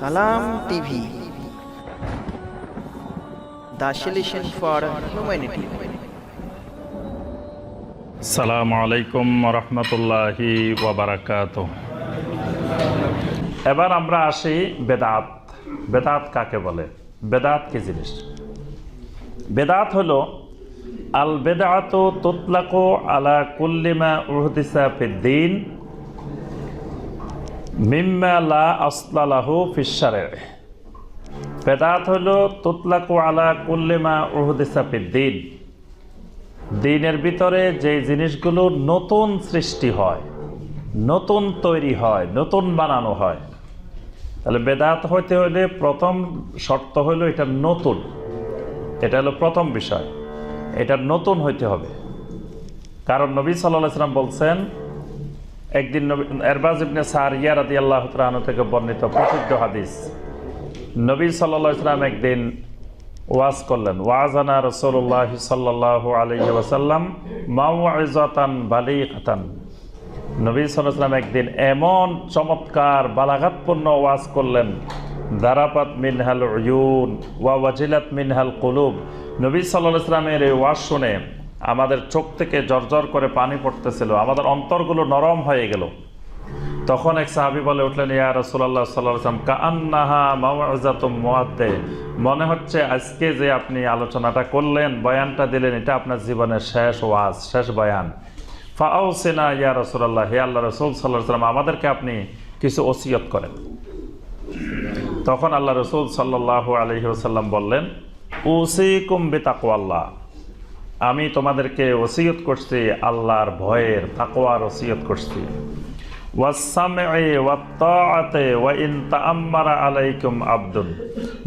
সালাম TV. The for humanity. সালামু আলাইকুম রহমতুল্লাহি ওয়াবারাকাত এবার আমরা আসি বেদাত। বেদাত কাকে বলে? বেদাত কি জিনিস? বেদাত হলো আল বেদাত তুতলাকো আলা কুল্লিমা উহদিসা ফিদ্দিন মিম্মা লা আসলালাহু ফিসারে বেদাত হলো, তুতলাকো আলা কুল্লিমা ফিদ্দিন দিনের ভিতরে যে জিনিসগুলো নতুন সৃষ্টি হয়, নতুন তৈরি হয়, নতুন বানানো হয়, তাহলে বেদাত হইতে হলে প্রথম শর্ত হলো এটা নতুন। এটা হলো প্রথম বিষয়। এটা নতুন হইতে হবে। কারণ নবী সাল্লাহ সাল্লাম বলছেন একদিন এরবাজ ইবনে সারিয়া আল্লাহ থেকে বর্ণিত প্রসিদ্ধ হাদিস। নবী সাল্লাহ ইসলাম একদিন ওয়াজ করলেন। ওয়াজানা রসুল্লাহ সাল্লাহ আলহি ওয়াসাল্লাম মাওয়াজাতান বালিকাতান। নবী সাল্লাম একদিন এমন চমৎকার, বালাঘাতপূর্ণ ওয়াজ করলেন দারাপাত মিনহাল ওয়া ওয়াজিলাত মিনহাল কুলুব। নবী সাল্লাহ ইসলামের এই ওয়াজ শুনে আমাদের চোখ থেকে জর্জর করে পানি পড়তেছিল, আমাদের অন্তরগুলো নরম হয়ে গেল। তখন এক সাহাবি বলে উঠলেন, ইয়া রসুল্লাহ সাল্লাম কান্নাহা মাওয়াজাতুম মুয়াদ্দে মনে হচ্ছে আজকে যে আপনি আলোচনাটা করলেন, বয়ানটা দিলেন, এটা আপনার জীবনের শেষ ওয়াজ, শেষ বয়ান। ফাও সেনা ইয়া রসুল্লাহ হে আল্লাহ রসুল সাল্লাহ সাল্লাম আমাদেরকে আপনি কিছু ওসিয়ত করেন। তখন আল্লাহ রসুল সাল্লাহ আলহি ওসাল্লাম বললেন, উসিকুম বেতাকওয়াল্লাহ আমি তোমাদেরকে ওসিয়ত করছি, আল্লাহর ভয়ের, তাকওয়ার ওসিয়ত করছি। আব্দুল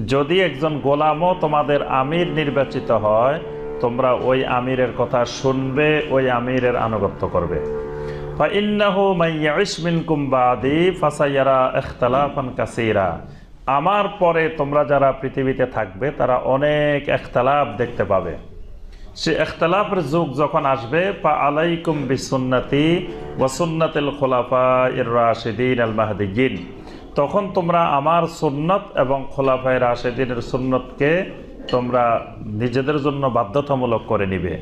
যদি একজন গোলামও তোমাদের আমির নির্বাচিত হয়, তোমরা ওই আমিরের কথা শুনবে, ওই আমিরের আনুগত্য করবে। আমার পরে তোমরা যারা পৃথিবীতে থাকবে, তারা অনেক একতালাপ দেখতে পাবে। সে এখতলাফের যুগ যখন আসবে পা আলাইকুম বিসুন্নতি ওয়াসুন্নাতিল খোলাফা ইর রাশেদিন আল মাহদিন তখন তোমরা আমার সুন্নত এবং খোলাফায় রাশেদিনের সুন্নতকে তোমরা নিজেদের জন্য বাধ্যতামূলক করে নিবে।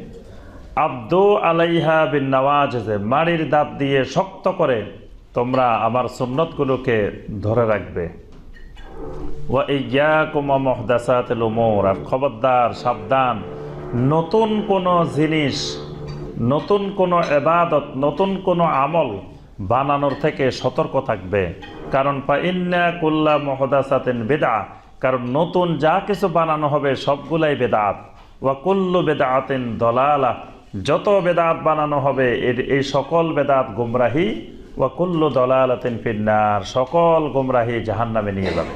আব্দু আলাইহা বিন নওয়াজ মাড়ির দাঁত দিয়ে শক্ত করে তোমরা আমার সুন্নতগুলোকে ধরে রাখবে। ওয়া ইয়াকুম মহদাসাতিল উমুর, আর খবরদার, সাবধান নতুন কোনো জিনিস, নতুন কোনো এবাদত, নতুন কোনো আমল বানানোর থেকে সতর্ক থাকবে। কারণ ইন্না কুল্লা মহদাসাতেন বেদা কারণ নতুন যা কিছু বানানো হবে সবগুলাই বেদাত ওয়া কুল্লু বেদাতেন দলালা, যত বেদাত বানানো হবে এই সকল বেদাত গুমরাহি। ওয়া কুল্লু দলালাতেন ফিন্নার, সকল গুমরাহি জাহান্নামে নিয়ে যাবে।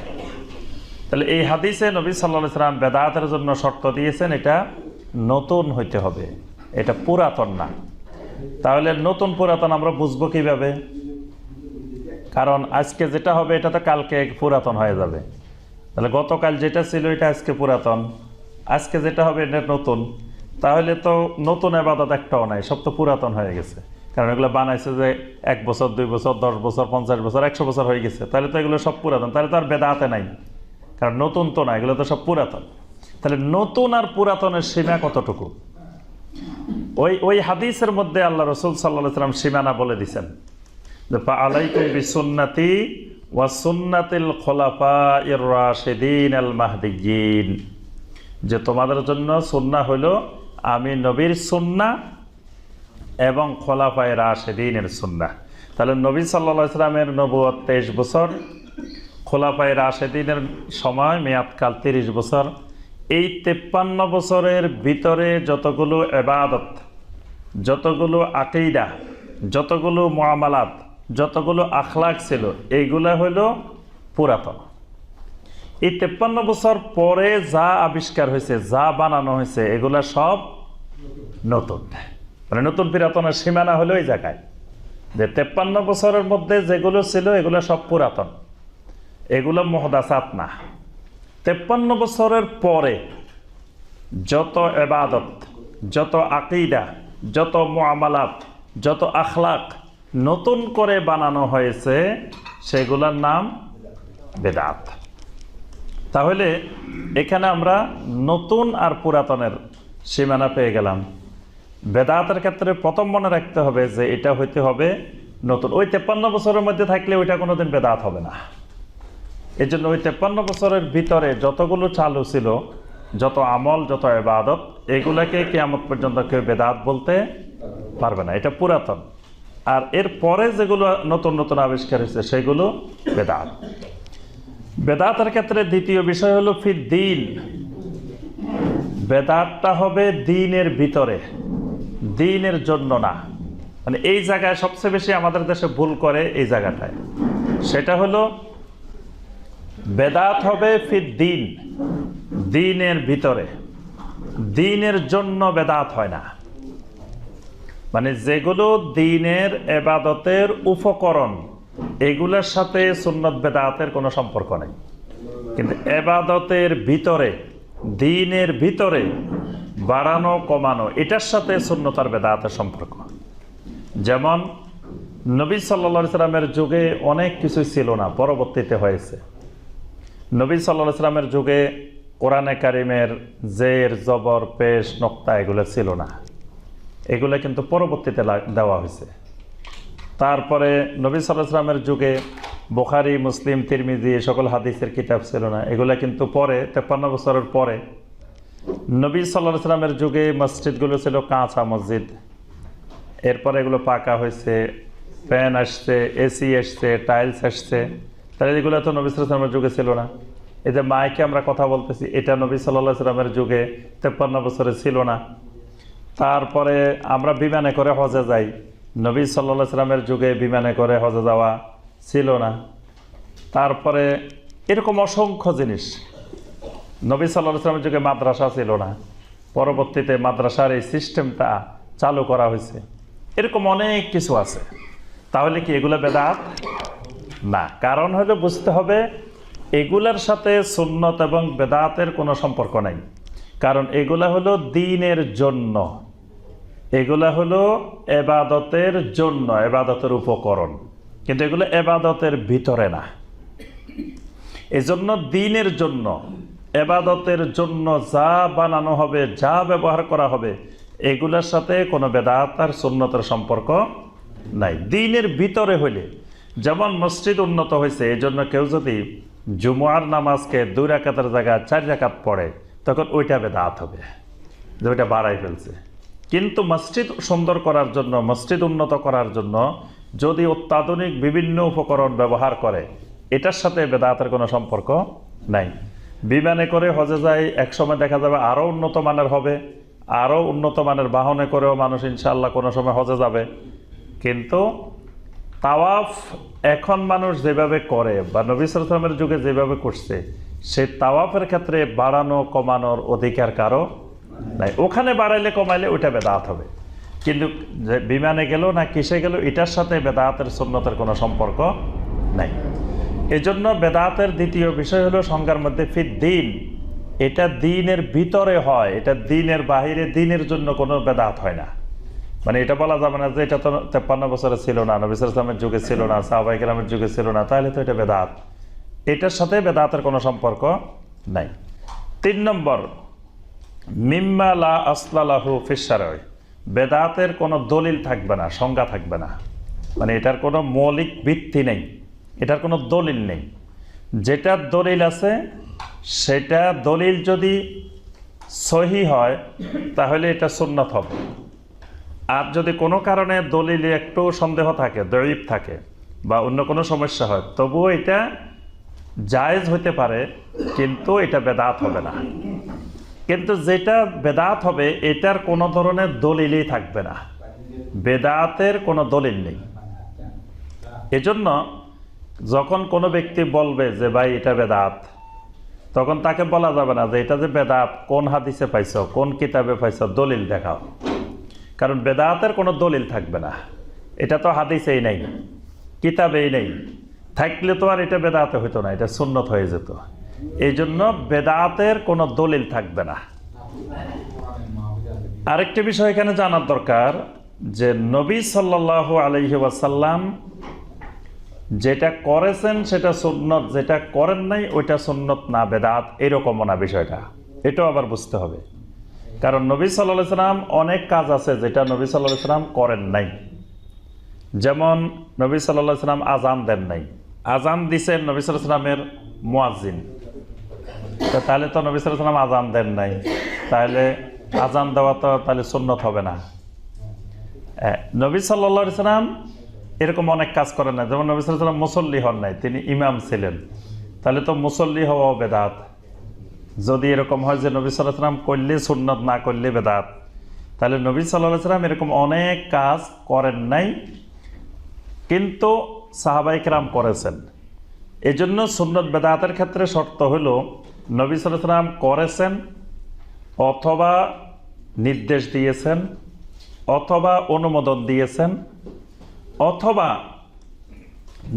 তাহলে এই হাদিসে নবী সাল্লাহ সাল্লাম বেদাতের জন্য শর্ত দিয়েছেন এটা নতুন হইতে হবে। এটা পুরাতন না। তাহলে নতুন পুরাতন আমরা বুঝব কীভাবে? কারণ আজকে যেটা হবে, এটা তো কালকে পুরাতন হয়ে যাবে। তাহলে গতকাল যেটা ছিল, এটা আজকে পুরাতন। আজকে যেটা হবে, এটা নতুন। তাহলে তো নতুন আবাদত একটাও নাই, সব তো পুরাতন হয়ে গেছে। কারণ এগুলো বানাইছে যে এক বছর, দুই বছর, দশ বছর, পঞ্চাশ বছর, একশো বছর হয়ে গেছে। তাহলে তো এগুলো সব পুরাতন। তাহলে তো আর বেদাতে নাই। কারণ নতুন তো না, এগুলো তো সব পুরাতন। তাহলে নতুন আর পুরাতনের সীমা কতটুকু? ওই ওই হাদিসের মধ্যে আল্লাহ রসুল সাল্লাহ সাল্লাম সীমানা বলে দিছেন। আলাইকুম বিসুন্নাতি ওয়া সুন্নাতিল খোলাফা ইর রাশিদিন আল মাহদিয়িন যে তোমাদের জন্য সুন্না হইল আমি নবীর সুন্না এবং খোলাফায় রাশেদিনের সুন্না তাহলে নবী সাল্লা সাল্লামের নবুয় তেইশ বছর, খোলাফায় রাশেদিনের সময় মেয়াদকাল তিরিশ বছর এই তেপ্পান্ন বছরের ভিতরে যতগুলো এবাদত, যতগুলো আকেইদা যতগুলো মহামালাত যতগুলো আখলাক ছিল, এইগুলা হইল পুরাতন। এই তেপ্পান্ন বছর পরে যা আবিষ্কার হয়েছে, যা বানানো হয়েছে, এগুলা সব নতুন। মানে নতুন পুরাতনের সীমানা হলো এই জায়গায়। যে তেপ্পান্ন বছরের মধ্যে যেগুলো ছিল, এগুলো সব পুরাতন। এগুলো মহদাসাত না। তেপ্পান্ন বছরের পরে যত এবাদত যত আকিদা, যত মোয়ামালাত যত আখলাক নতুন করে বানানো হয়েছে, সেগুলোর নাম বেদাত। তাহলে এখানে আমরা নতুন আর পুরাতনের সীমানা পেয়ে গেলাম। বেদাতের ক্ষেত্রে প্রথম মনে রাখতে হবে যে এটা হইতে হবে নতুন। ওই তেপ্পান্ন বছরের মধ্যে থাকলে ওইটা কোনোদিন বেদাত হবে না। এই জন্য ওই তেপ্পান্ন বছরের ভিতরে যতগুলো চালু ছিল, যত আমল, যত এবাদত এগুলাকে কেয়ামত পর্যন্ত কেউ বেদাত বলতে পারবে না। এটা পুরাতন। আর এর পরে যেগুলো নতুন নতুন আবিষ্কার হয়েছে, সেগুলো বেদাত। বেদাতের ক্ষেত্রে দ্বিতীয় বিষয় হলো ফির দিন বেদাতটা হবে দিনের ভিতরে দিনের জন্য না। মানে এই জায়গায় সবচেয়ে বেশি আমাদের দেশে ভুল করে এই জায়গাটায়। সেটা হলো বেদাত হবে ফির দিন, দিনের ভিতরে। দিনের জন্য বেদাত হয় না। মানে যেগুলো দিনের এবাদতের উপকরণ, এগুলোর সাথে সুন্নত বেদাতের কোনো সম্পর্ক নেই। কিন্তু এবাদতের ভিতরে, দিনের ভিতরে বাড়ানো, কমানো, এটার সাথে সুন্নতার বেদাতের সম্পর্ক। যেমন নবী সাল্লা সাল্লামের যুগে অনেক কিছু ছিল না, পরবর্তীতে হয়েছে। নবী সাল্লা সাল্লামের যুগে কোরআনে কারিমের জের, জবর, পেশ, নক্তা এগুলো ছিল না। এগুলো কিন্তু পরবর্তীতে দেওয়া হয়েছে। তারপরে নবী সাল্লাহ সাল্লামের যুগে বোখারি, মুসলিম, তিরমিজি সকল হাদিসের কিতাব ছিল না। এগুলো কিন্তু পরে, তেপ্পান্ন বছরের পরে নবী সাল্লাহ সাল্লামের যুগে মসজিদগুলো ছিল কাঁচা মসজিদ। এরপরে এগুলো পাকা হয়েছে, ফ্যান আসছে, এসি আসছে, টাইলস আসছে। তাহলে এগুলো তো নবী সাল্লামের যুগে ছিল না। এই যে মাইকে আমরা কথা বলতেছি, এটা নবী সাল্লাহ সাল্লামের যুগে তেপ্পান্ন বছরে ছিল না। তারপরে আমরা বিমানে করে হজে যাই। নবী সাল্লা সাল্লামের যুগে বিমানে করে হজে যাওয়া ছিল না। তারপরে এরকম অসংখ্য জিনিস। নবী সাল্লাহ সাল্লামের যুগে মাদ্রাসা ছিল না। পরবর্তীতে মাদ্রাসার এই সিস্টেমটা চালু করা হয়েছে। এরকম অনেক কিছু আছে। তাহলে কি এগুলো বেদাত? না। কারণ হলো বুঝতে হবে, এগুলার সাথে সুন্নত এবং বেদাতের কোনো সম্পর্ক নাই। কারণ এগুলা হলো দিনের জন্য। এগুলা হলো এবাদতের জন্য, এবাদতের উপকরণ। কিন্তু এগুলো এবাদতের ভিতরে না। এজন্য দিনের জন্য, এবাদতের জন্য যা বানানো হবে, যা ব্যবহার করা হবে, এগুলোর সাথে কোনো বেদাত আর সুন্নতের সম্পর্ক নাই। দিনের ভিতরে হইলে যেমন মসজিদ উন্নত হয়েছে এই জন্য কেউ যদি জুমুয়ার নামাজকে দুই রাকাতের জায়গায় চার রাকাত পড়ে, তখন ওইটা বেদাত হবে, যে ওইটা বাড়াই ফেলছে। কিন্তু মসজিদ সুন্দর করার জন্য, মসজিদ উন্নত করার জন্য যদি অত্যাধুনিক বিভিন্ন উপকরণ ব্যবহার করে, এটার সাথে বেদাতের কোনো সম্পর্ক নাই। বিমানে করে হজে যায় একসময় দেখা যাবে আরও উন্নত মানের হবে আরও উন্নত মানের বাহনে করেও মানুষ ইনশাল্লাহ কোনো সময় হজে যাবে। কিন্তু তাওয়াফ এখন মানুষ যেভাবে করে, বা নবী সালামের যুগে যেভাবে করছে, সে তাওয়াফের ক্ষেত্রে বাড়ানো, কমানোর অধিকার কারও নাই। ওখানে বাড়াইলে, কমাইলে ওইটা বেদাত হবে। কিন্তু যে বিমানে গেল না কিসে গেল, এটার সাথে বেদাতের, সুন্নতের কোনো সম্পর্ক নাই। এজন্য বেদাতের দ্বিতীয় বিষয় হলো সংজ্ঞার মধ্যে ফির দিন। এটা দিনের ভিতরে হয়, এটা দিনের বাহিরে, দিনের জন্য কোনো বেদাত হয় না। মানে এটা বলা যাবে না যে এটা তো তেপ্পান্ন বছরে ছিল না, নবী ইসলামের যুগে ছিল না সাহবাই কেরামের যুগে ছিল না, তাহলে তো এটা বেদাত। এটার সাথে বেদাতের কোনো সম্পর্ক নাই। তিন নম্বর, মিম্মা লা আসলালাহু ফিসারয় বেদাতের কোনো দলিল থাকবে না, সংজ্ঞা থাকবে না। মানে এটার কোনো মৌলিক ভিত্তি নেই, এটার কোনো দলিল নেই। যেটার দলিল আছে, সেটা দলিল যদি সহি হয়, তাহলে এটা সুন্নত হবে। আর যদি কোনো কারণে দলিলে একটু সন্দেহ থাকে দরিব থাকে বা অন্য কোনো সমস্যা হয়, তবুও এটা জায়েজ হতে পারে, কিন্তু এটা বেদাত হবে না। কিন্তু যেটা বেদাত হবে, এটার কোনো ধরনের দলিলই থাকবে না। বেদাতের কোনো দলিল নেই। এজন্য যখন কোনো ব্যক্তি বলবে যে, ভাই, এটা বেদাত, তখন তাকে বলা যাবে না যে, এটা যে বেদাত, কোন হাদিসে পাইছ, কোন কিতাবে পাইছ, দলিল দেখাও। কারণ বেদাতের কোনো দলিল থাকবে না। এটা তো হাদিসেই নেই, কিতাবেই নেই। থাকলে তো আর এটা বেদাতে হইতো না, এটা সুন্নত হয়ে যেত। এই জন্য বেদাতের কোনো দলিল থাকবে না। আরেকটি বিষয় এখানে জানার দরকার, যে নবী সাল্লাহ আলহি ওয়াসাল্লাম যেটা করেছেন সেটা সুন্নত, যেটা করেন নাই ওইটা সুন্নত না, বেদাত এরকমও না বিষয়টা। এটাও আবার বুঝতে হবে। কারণ নবী সাল্লাহ সাল্লাম অনেক কাজ আছে যেটা নবী সাল্লাহ সাল্লাম করেন নাই। যেমন নবী সাল্লাহ সাল্লাম আজান দেন নাই। আজান দিছেন নবী সাল্লাহ সাল্লামের মুয়াজ্জিন। তো তাহলে তো নবী সাল্লাহ সাল্লাম আজান দেন নাই। তাহলে আজান দেওয়া তো তাহলে সুন্নত হবে না। নবী সাল্লা সাল্লাম এরকম অনেক কাজ করেন না যেমন নবী সাল্লাহ সাল্লাম মুসল্লি হন নাই, তিনি ইমাম ছিলেন। তাহলে তো মুসল্লি হওয়াও বেদাত। যদি এরকম হয় যে নবী সাল্লাহ সাল্লাম করলে সুন্নত, না করলে বেদাত। তাহলে নবী সাল্লাহ সাল্লাম এরকম অনেক কাজ করেন নাই, কিন্তু সাহাবাই কেরাম করেছেন। এই জন্য সুন্নত বেদাতের ক্ষেত্রে শর্ত হলো, নবী সাল্লাহ সাল্লাম করেছেন অথবা নির্দেশ দিয়েছেন, অথবা অনুমোদন দিয়েছেন, অথবা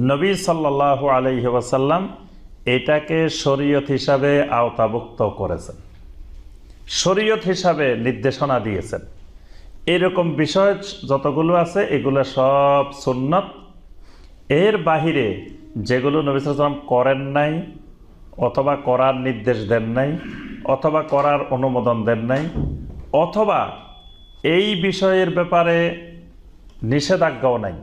নবী সাল্লাহ আলহি ওয়াসাল্লাম এটাকে শরীয়ত হিসাবে আওতাভুক্ত করেছেন। শরীয়ত হিসাবে নির্দেশনা দিয়েছেন। এরকম বিষয় যতগুলো আছে, এগুলো সব সুন্নত। এর বাহিরে যেগুলো নবী সাল্লাম করেন নাই, অথবা করার নির্দেশ দেন নাই, অথবা করার অনুমোদন দেন নাই, অথবা এই বিষয়ের ব্যাপারে নিষেধাজ্ঞাও নাই।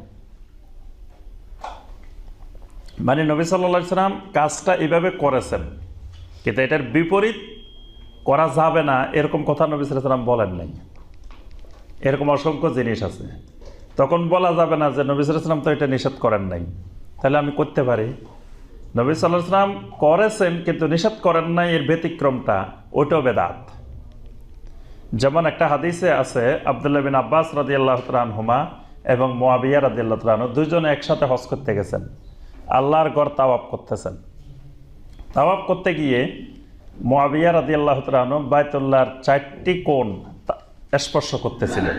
মানে নবী সাল্লা সাল্লাম কাজটা এভাবে করেছেন। কিন্তু এটার বিপরীত করা যাবে না, এরকম কথা নবী সাল্লাম বলেন নাই। এরকম অসংখ্য জিনিস আছে। তখন বলা যাবে না যে নবী সাল্লাম তো এটা নিষেধ করেন নাই। তাহলে আমি করতে পারি। নবী সাল্লাহ সাল্লাম করেছেন, কিন্তু নিষেধ করেন নাই, এর ব্যতিক্রমটা ওইটাও বেদাত। যেমন একটা হাদিসে আছে, আবদুল্লাহ বিন আব্বাস রাজি আল্লাহ হুমা এবং মোয়াবিয়া রাজি আল্লাহ দুজনে একসাথে হজ করতে গেছেন। আল্লাহর গড় তাওয়াব করতেছেন। তাওয়াব করতে গিয়ে মোয়াবিয়া রাজি আল্লাহ বায়তুল্লাহর চারটি কোণ স্পর্শ করতেছিলেন।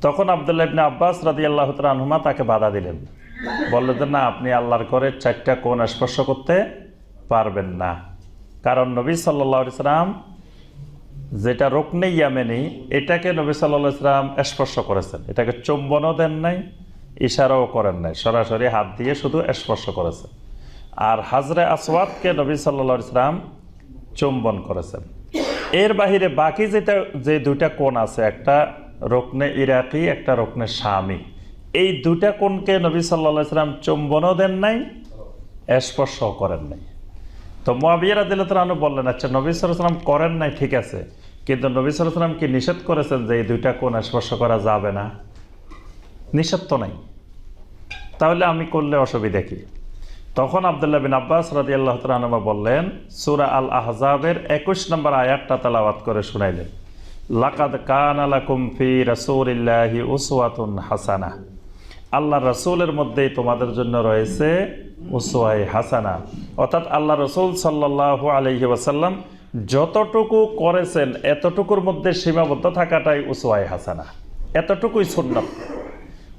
তখন আবদুল্লাহ ইবনে আব্বাস রাজি আল্লাহ হুমা তাকে বাধা দিলেন। বললেন যে, না, আপনি আল্লাহর করে চারটা কোণ স্পর্শ করতে পারবেন না। কারণ নবী সাল্লাহ ইসলাম যেটা রোকনে ইয়ামেনি, এটাকে নবী সাল্লাহ ইসলাম স্পর্শ করেছেন। এটাকে চুম্বনও দেন নাই ইশারাও করেন নাই। সরাসরি হাত দিয়ে শুধু স্পর্শ করেছেন। আর হাজরে আসওয়াদকে নবী সাল্লাহ ইসলাম চুম্বন করেছেন। এর বাহিরে বাকি যেটা, যে দুইটা কোণ আছে, একটা রোকনে ইরাকি, একটা রোকনে স্বামী এই দুইটা কোণকে নবী সাল্লাহ ইসলাম চুম্বনও দেন নাই স্পর্শ করেন নাই। তো মোয়াবিয়া রাদিল্লাহু বললেন আচ্ছা নবী সাল্লাম করেন নাই, ঠিক আছে। কিন্তু নবী সাল্লাম কি নিষেধ করেছেন যে এই দুইটা কোণ স্পর্শ করা যাবে না? নিষেধ তো নাই। তাহলে আমি করলে অসুবিধা কি? তখন আবদুল্লাহ বিন আব্বাস রাজি আল্লাহ তালমা বললেন, সুরা আল আহজাবের একুশ নম্বর আয়াতটা তালাওয়াত করে শুনাইলেন। লাকাদ কান আলাকুম ফি রাসূলিল্লাহি উসওয়াতুন হাসানা। আল্লাহ রসুলের মধ্যেই তোমাদের জন্য রয়েছে উসওয়াই হাসানা। অর্থাৎ আল্লাহ রসুল সাল্লাহ আলহি ওয়াসাল্লাম যতটুকু করেছেন, এতটুকুর মধ্যে সীমাবদ্ধ থাকাটাই উসওয়াই হাসানা। এতটুকুই সুন্নত।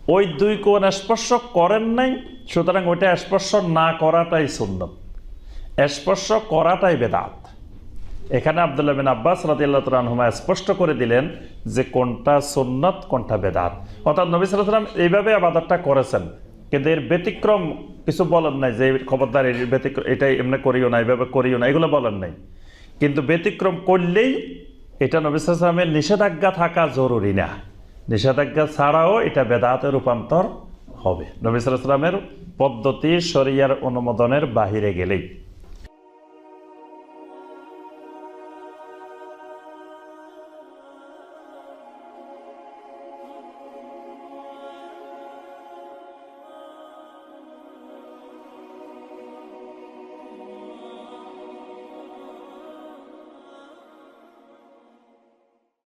ওই দুই কোণ স্পর্শ করেন নাই, সুতরাং ওইটা স্পর্শ না করাটাই সুন্নত। স্পর্শ করাটাই বেদাত। এখানে আবদুল্লাহ বিন আব্বাস রাদিল্লাহ হুমা স্পষ্ট করে দিলেন যে কোনটা সুন্নত, কোনটা বেদাত। অর্থাৎ নবী সাল্লাম এইভাবে আবাদতটা করেছেন। কিন্তু এর ব্যতিক্রম কিছু বলেন নাই যে খবরদার এর ব্যতিক্রম এটাই এমনি করিও না, এইভাবে করিও না, এগুলো বলেন নাই। কিন্তু ব্যতিক্রম করলেই এটা নবী সাল্লামের নিষেধাজ্ঞা থাকা জরুরি না। নিষেধাজ্ঞা ছাড়াও এটা বেদাতে রূপান্তর হবে। নবী সাল্লামের পদ্ধতি শরিয়ার অনুমোদনের বাহিরে গেলেই।